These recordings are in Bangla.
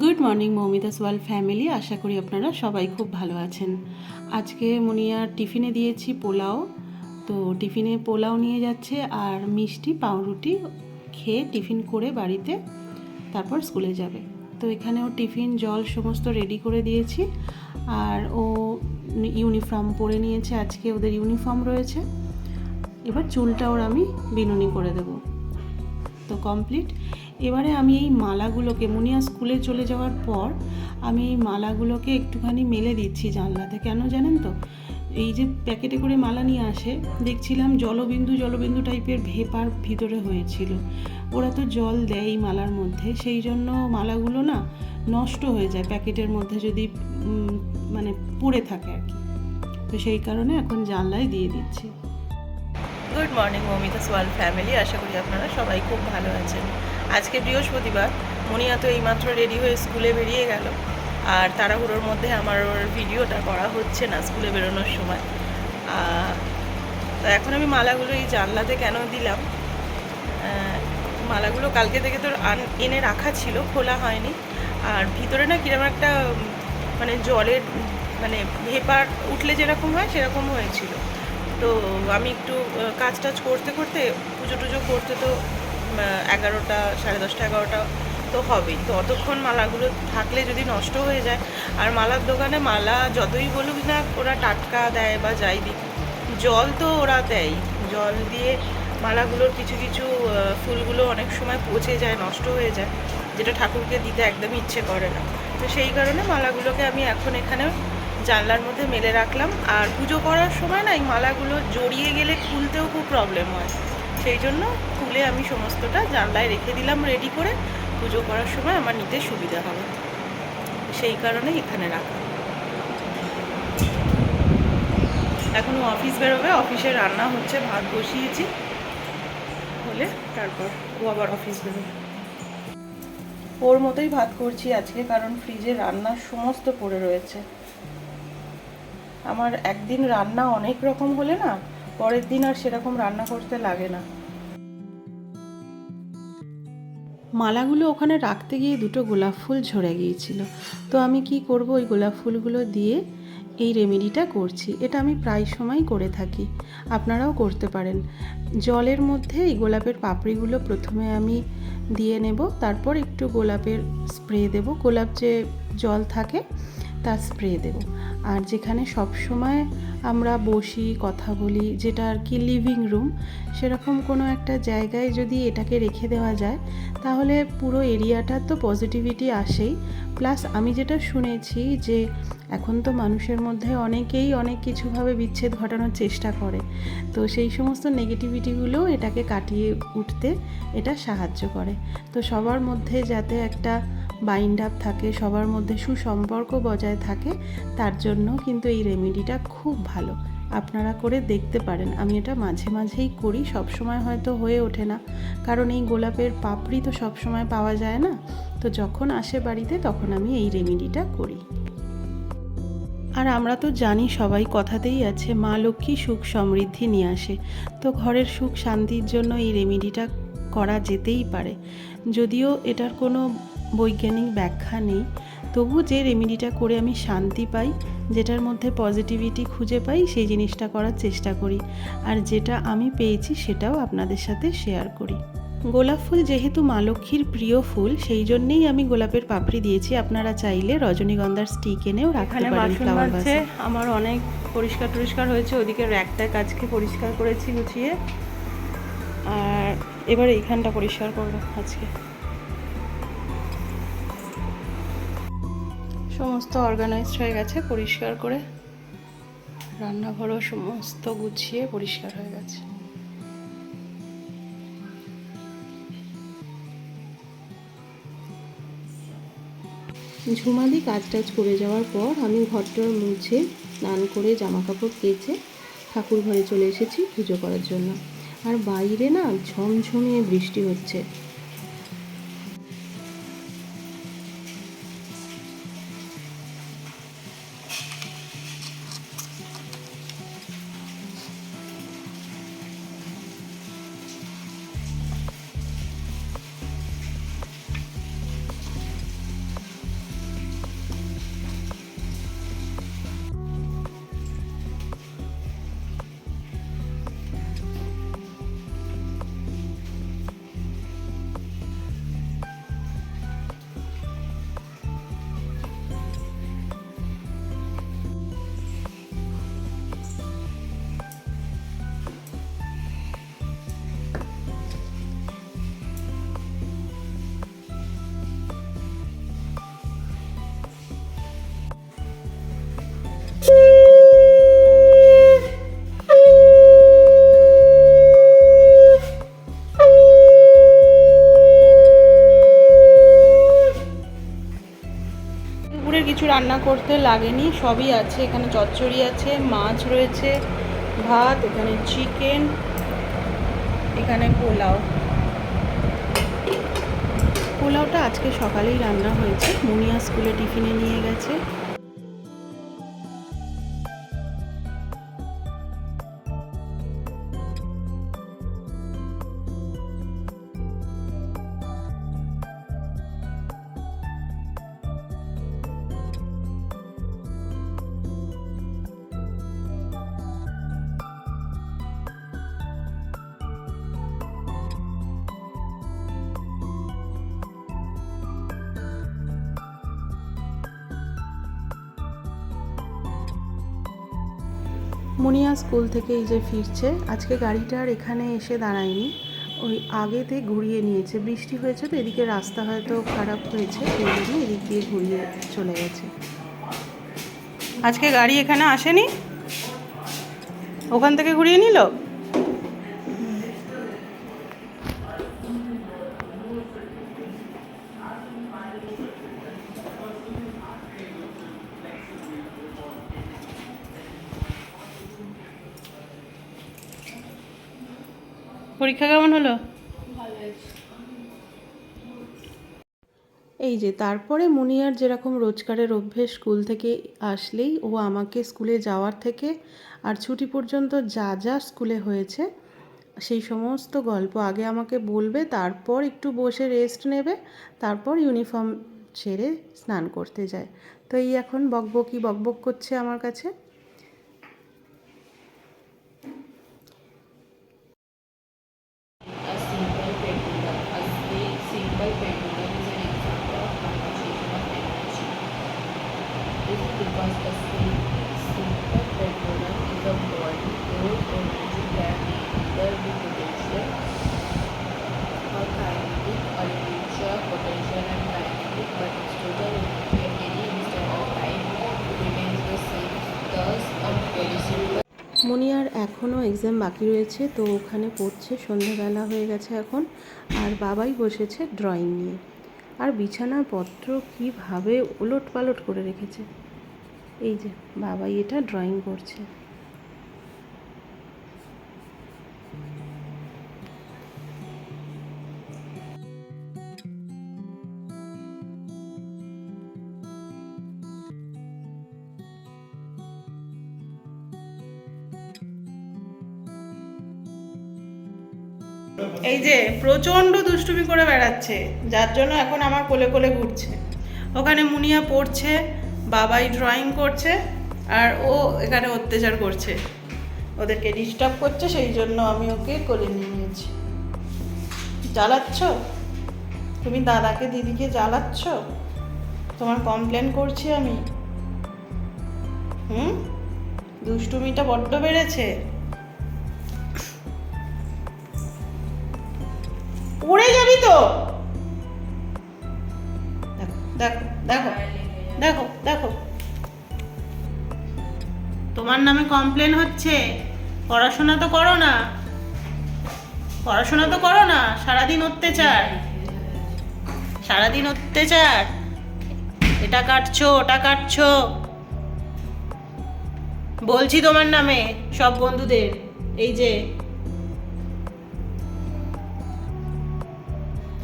Good morning Moumita's world family আশা করি আপনারা সবাই খুব ভালো আছেন। আজকে মুনিয়ার টিফিনে দিয়েছি পোলাও। তো টিফিনে পোলাও নিয়ে যাচ্ছে আর মিষ্টি পাউরুটি খেয়ে টিফিন করে বাড়িতে তারপর স্কুলে যাবে। তো এখানে ও টিফিন, জল সমস্ত রেডি করে দিয়েছি। আর ও ইউনিফর্ম পরে নিয়েছে। আজকে ওদের ইউনিফর্ম রয়েছে। এবার চুলটা ওর আমি বিনুনি করে দেবো। তো কমপ্লিট এবারে আমি এই মালাগুলোকে, মুনিয়া স্কুলে চলে যাওয়ার পর আমি এই মালাগুলোকে একটুখানি মেলে দিচ্ছি জানলাতে। কেন জানেন তো? এই যে প্যাকেটে করে মালা নিয়ে আসে, দেখছিলাম জলবিন্দু জলবিন্দু টাইপের ভেপার ভিতরে হয়েছিল। ওরা তো জল দেয় এই মালার মধ্যে, সেই জন্য মালাগুলো না নষ্ট হয়ে যায় প্যাকেটের মধ্যে যদি মানে পড়ে থাকে আর কি। তো সেই কারণে এখন জানলায় দিয়ে দিচ্ছি। গুড মর্নিং মমিতা সোয়াল ফ্যামিলি। আশা করি আপনারা সবাই খুব ভালো আছেন। আজকে বৃহস্পতিবার, মনিয়া তো এইমাত্র রেডি হয়ে স্কুলে বেরিয়ে গেল। আর তাড়াহুড়োর মধ্যে আমার ওর ভিডিওটা করা হচ্ছে না স্কুলে বেরোনোর সময়। তো এখন আমি মালাগুলো এই জানলাতে কেন দিলাম? মালাগুলো কালকে থেকে তো এনে রাখা ছিল, খোলা হয়নি। আর ভিতরে না কীরকম একটা মানে জলের মানে ভেপার উঠলে যেরকম হয় সেরকম হয়েছিল। তো আমি একটু কাজ টাজ করতে করতে পুজো টুজো করতে তো এগারোটা, সাড়ে দশটা, এগারোটা তো হবেই। তো অতক্ষণ মালাগুলো থাকলে যদি নষ্ট হয়ে যায়, আর মালার দোকানে মালা যতই বলুক না, ওরা টাটকা দেয় বা যাই দিক, জল তো ওরা দেয়। জল দিয়ে মালাগুলোর কিছু কিছু ফুলগুলো অনেক সময় পচে যায়, নষ্ট হয়ে যায়, যেটা ঠাকুরকে দিতে একদমই ইচ্ছে করে না। তো সেই কারণে মালাগুলোকে আমি এখন এখানে জানলার মধ্যে মেলে রাখলাম। আর পুজো করার সময় না এই মালাগুলো জড়িয়ে গেলে খুলতেও খুব প্রবলেম হয়। সেই জন্য খুলে আমি সমস্তটা জানলায় রেখে দিলাম রেডি করে। পুজো করার সময় আমার নিতে সুবিধা হবে। সেই কারণে এখানে রাখা। এখন অফিস বেরোবে অফিসে রান্না হচ্ছে, ভাত বসিয়েছি। হলে তারপর ও আবার অফিস বেরোবে। ওর মতোই ভাত করছি আজকে, কারণ ফ্রিজে রান্নার সমস্ত পড়ে রয়েছে। আমার একদিন রান্না অনেক রকম হলে না, পরের দিন আর সেরকম রান্না করতে লাগে না। মালাগুলো ওখানে রাখতে গিয়ে দুটো গোলাপ ফুল ঝরে গিয়েছিল। তো আমি কি করব, ওই গোলাপ ফুলগুলো দিয়ে এই রেমেডিটা করছি। এটা আমি প্রায় সময় করে থাকি। আপনারাও করতে পারেন। জলের মধ্যে এই গোলাপের পাপড়িগুলো প্রথমে আমি দিয়ে নেব, তারপর একটু গোলাপের স্প্রে দেব। গোলাপ যে জল থাকে তার স্প্রে দেব। আর যেখানে সব সময় আমরা বসি, কথা বলি, যেটা আর কি লিভিং রুম সেরকম কোনো একটা জায়গায় যদি এটাকে রেখে দেওয়া যায়, তাহলে পুরো এরিয়াটা তো পজিটিভিটি আসেই। প্লাস আমি যেটা শুনেছি যে এখন তো মানুষের মধ্যে অনেকেই অনেক কিছুভাবে বিচ্ছেদ ঘটানোর চেষ্টা করে। তো সেই সমস্ত নেগেটিভিটিগুলো এটাকে কাটিয়ে উঠতে এটা সাহায্য করে। তো সবার মধ্যে যাতে একটা বাইন্ড আপ থাকে, সবার মধ্যে সুসম্পর্ক বজায় থাকে, তার জন্য কিন্তু এই রেমেডিটা খুব ভালো। আপনারা করে দেখতে পারেন, আমি এটা মাঝে মাঝেই করি সব সময় হয়তো হয়ে ওঠে না। কারণ এই গোলাপের পাপড়ি তো সব সময় পাওয়া যায় না, তো যখন আসে বাড়িতে তখন আমি এই রেমেডিটা করি। আর আমরা তো জানি সবাই কথাতেই আছে, মা লক্ষ্মী সুখ সমৃদ্ধি নিয়ে আসে, তো ঘরের সুখ শান্তির জন্য এই রেমেডিটা করা যেতেই পারে। যদিও এটার কোনো বৈজ্ঞানিক ব্যাখ্যা নেই তবু যে রেমেডিটা করে আমি শান্তি পাই যেটার মধ্যে পজিটিভিটি খুঁজে পাই সেই জিনিসটা করার চেষ্টা করি। আর যেটা আমি পেয়েছি সেটাও আপনাদের সাথে শেয়ার করি। গোলাপ ফুল যেহেতু মা লক্ষ্মীর প্রিয় ফুল সেই জন্যেই আমি গোলাপের পাপড়ি দিয়েছি। আপনারা চাইলে রজনীগন্ধার স্টিক এনেও রাখতে পারেন ফ্লাওয়ার ভাসে আমার অনেক পরিষ্কার টরিষ্কার হয়েছে ওদিকে র্যাকটা কাজকে পরিষ্কার করেছি গুছিয়ে। আর এবার এইখানটা পরিষ্কার করব আজকে। সমস্ত অর্গানাইজড হয়ে গেছে, পরিষ্কার করে রান্নাঘরও সমস্ত গুছিয়ে পরিষ্কার হয়ে গেছে। ঝুমাদি কাজ টাজ করে যাওয়ার পর আমি ঘরটর মুছে স্নান করে জামা কাপড় কেচে ঠাকুর ঘরে চলে এসেছি পুজো করার জন্য। আর বাইরে না ঝমঝমিয়ে বৃষ্টি হচ্ছে। কিছু রান্না করতে লাগেনি, সবই আছে। এখানে চচ্চড়ি আছে, মাছ রয়েছে, ভাত, এখানে চিকেন, এখানে পোলাও। পোলাওটা আজকে সকালেই রান্না হয়েছে। মুনিয়া স্কুলে টিফিনে নিয়ে গেছে। মুনিয়া স্কুল থেকে এই যে ফিরছে, আজকে গাড়িটার এখানে এসে দাঁড়ায়নি। ওই আগেতে ঘুরিয়ে নিয়েছে। বৃষ্টি হয়েছে তো, এদিকে রাস্তা হয়তো খারাপ হয়েছে এই জন্য এদিক দিয়ে ঘুরিয়ে চলে গেছে। আজকে গাড়ি এখানে আসেনি? ওখান থেকে ঘুরিয়ে নিল? পরীক্ষা কেমন হলো? এই যে, তারপরে মুনিয়ার যেরকম রোজগারের অভ্যেস স্কুল থেকে আসলেই ও আমাকে স্কুলে যাওয়ার থেকে আর ছুটি পর্যন্ত যা যা স্কুলে হয়েছে, সেই সমস্ত গল্প আগে আমাকে বলবে, তারপর একটু বসে রেস্ট নেবে, তারপর ইউনিফর্ম ছেড়ে স্নান করতে যায়। তো এই এখন বকবকি, বকবক করছে আমার কাছে। মনিয়ার এখনও এক্সাম বাকি রয়েছে, তো ওখানে পড়ছে সন্ধ্যাবেলা হয়ে গেছে এখন, আর বাবাই বসেছে ড্রয়িং নিয়ে। আর বিছানাপত্র কীভাবে ওলট পালট করে রেখেছে? এই যে, বাবাই এটা ড্রয়িং করছে। এই যে, প্রচণ্ড দুষ্টুমি করে বেড়াচ্ছে, যার জন্য এখন আমার কোলে কোলে ঘুরছে। ওখানে মুনিয়া পড়ছে বাবাই ড্রয়িং করছে আর ও এখানে অত্যাচার করছে। ওদেরকে ডিস্টার্ব করছে, সেই জন্য আমি ওকে কোলে নিয়ে নিয়েছি। জ্বালাচ্ছ? তুমি দাদাকে, দিদিকে জ্বালাচ্ছ? তোমার কমপ্লেন করছি আমি। হুম? দুষ্টুমিটা বড্ড বেড়েছে। উড়ে যাবি তো? দেখো দেখো দেখো। দেখো দেখো। তোমার নামে কমপ্লেন হচ্ছে। পড়াশোনা তো করো না। পড়াশোনা তো করো না, সারাদিন অত্যাচার। সারাদিন অত্যাচার। এটা কাটছো, ওটা কাটছো। বলছি তোমার নামে, সব বন্ধুদের, এই যে।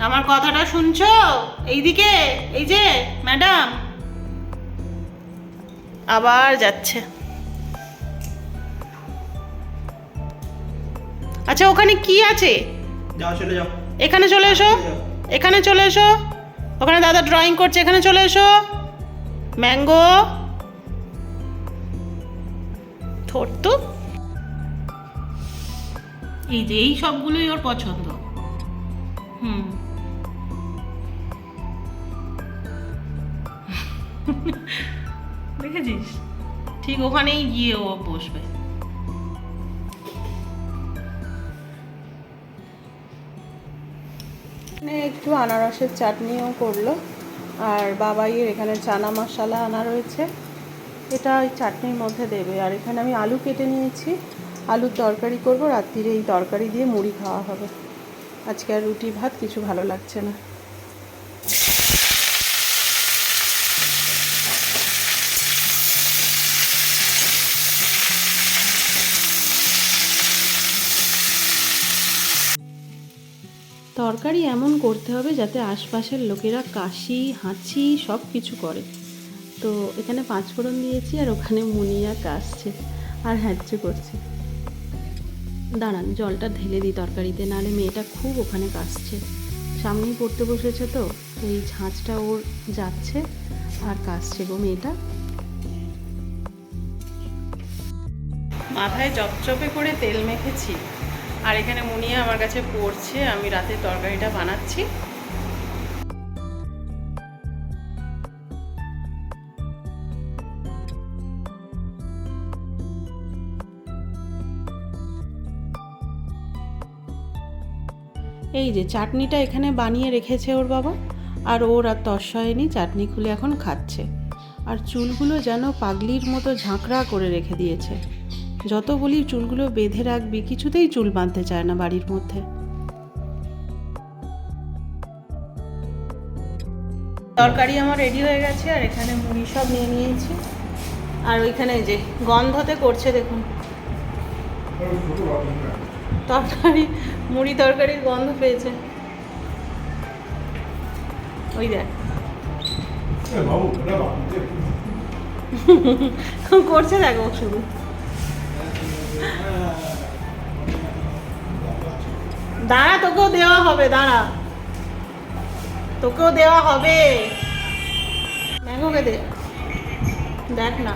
আমার কথাটা শুনছো? এইদিকে, এই যে ম্যাডাম আবার যাচ্ছে। আচ্ছা ওখানে কি আছে? যাও চলে যাও। এখানে চলে এসো। এখানে চলে এসো। ওখানে দাদা ড্রয়িং করছে এখানে চলে এসো। ম্যাঙ্গো। থোর তো। এই যে এই সবগুলোই ওর পছন্দ। হুম। দেখেছিস? ঠিক ওখানেই গিয়ে ও বসবে। একটু আনারসের চাটনিও করল, আর বাবাইয়ের এখানে চানা মশলা আনা রয়েছে। এটা ওই চাটনির মধ্যে দেবে। আর এখানে আমি আলু কেটে নিয়েছি। আলুর তরকারি করব, রাত্রিরে এই তরকারি দিয়ে মুড়ি খাওয়া হবে। আজকে আর রুটি ভাত কিছু ভালো লাগছে না। তরকারি এমন করতে হবে যাতে আশপাশের লোকেরা কাশি, হাঁচি সব কিছু করে। তো এখানে পাঁচফোড়ন দিয়েছি আর ওখানে মুনিয়া কাশছে আর হ্যাচ্ছে করছে। দাঁড়ান, জলটা ঢেলে দিই তরকারিতে, নাহলে মেয়েটা খুব ওখানে কাশছে। সামনেই পড়তে বসেছে তো, এই ঝাঁচটা ওর যাচ্ছে আর কাশছে গো মেয়েটা। মাথায় চপচপে করে তেল মেখেছি। আর এখানে মুনিয়া আমার কাছে পড়ছে আমি রাতে তরকারিটা বানাচ্ছি। এই যে চাটনিটা এখানে বানিয়ে রেখেছে ওর বাবা, আর ওর আর তস হয়নি চাটনি খুলে এখন খাচ্ছে। আর চুলগুলো যেন পাগলির মতো ঝাঁকড়া করে রেখে দিয়েছে। যত বলি চুলগুলো বেঁধে রাখবি কিছুতেই চুল বাঁধতে চায় না বাড়ির মধ্যে। তরকারি আমার রেডি হয়ে গেছে আর এখানে মুড়ি সব নিয়ে নিয়েছি। আর ওইখানে যে গন্ধতে করছে দেখুন। তরকারি মুড়ি তরকারির গন্ধ পেয়েছে। ওই দেখ। করছে দেখো শুধু। দাঁড়া, তোকেও দেওয়া হবে, দাঁড়া। তোকেও দেওয়া হবে। ম্যাঙ্গোকে দেখ না।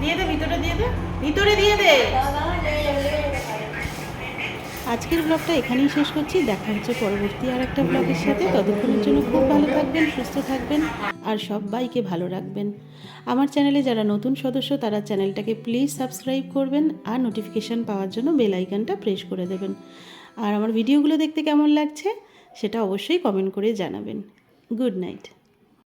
দিয়ে দে, ভিতরে দিয়ে দে। ভিতরে দিয়ে দে। আজকের ব্লগটা এখানেই শেষ করছি। দেখা হচ্ছে পরবর্তী আর একটা ব্লগের সাথে। ততক্ষণের জন্য খুব ভালো থাকবেন, সুস্থ থাকবেন আর সবাইকে ভালো রাখবেন। আমার চ্যানেলে যারা নতুন সদস্য, তারা চ্যানেলটাকে প্লিজ সাবস্ক্রাইব করবেন আর নোটিফিকেশান পাওয়ার জন্য বেল আইকনটা প্রেস করে দেবেন। আর আমার ভিডিওগুলো দেখতে কেমন লাগছে, সেটা অবশ্যই কমেন্ট করে জানাবেন। Good night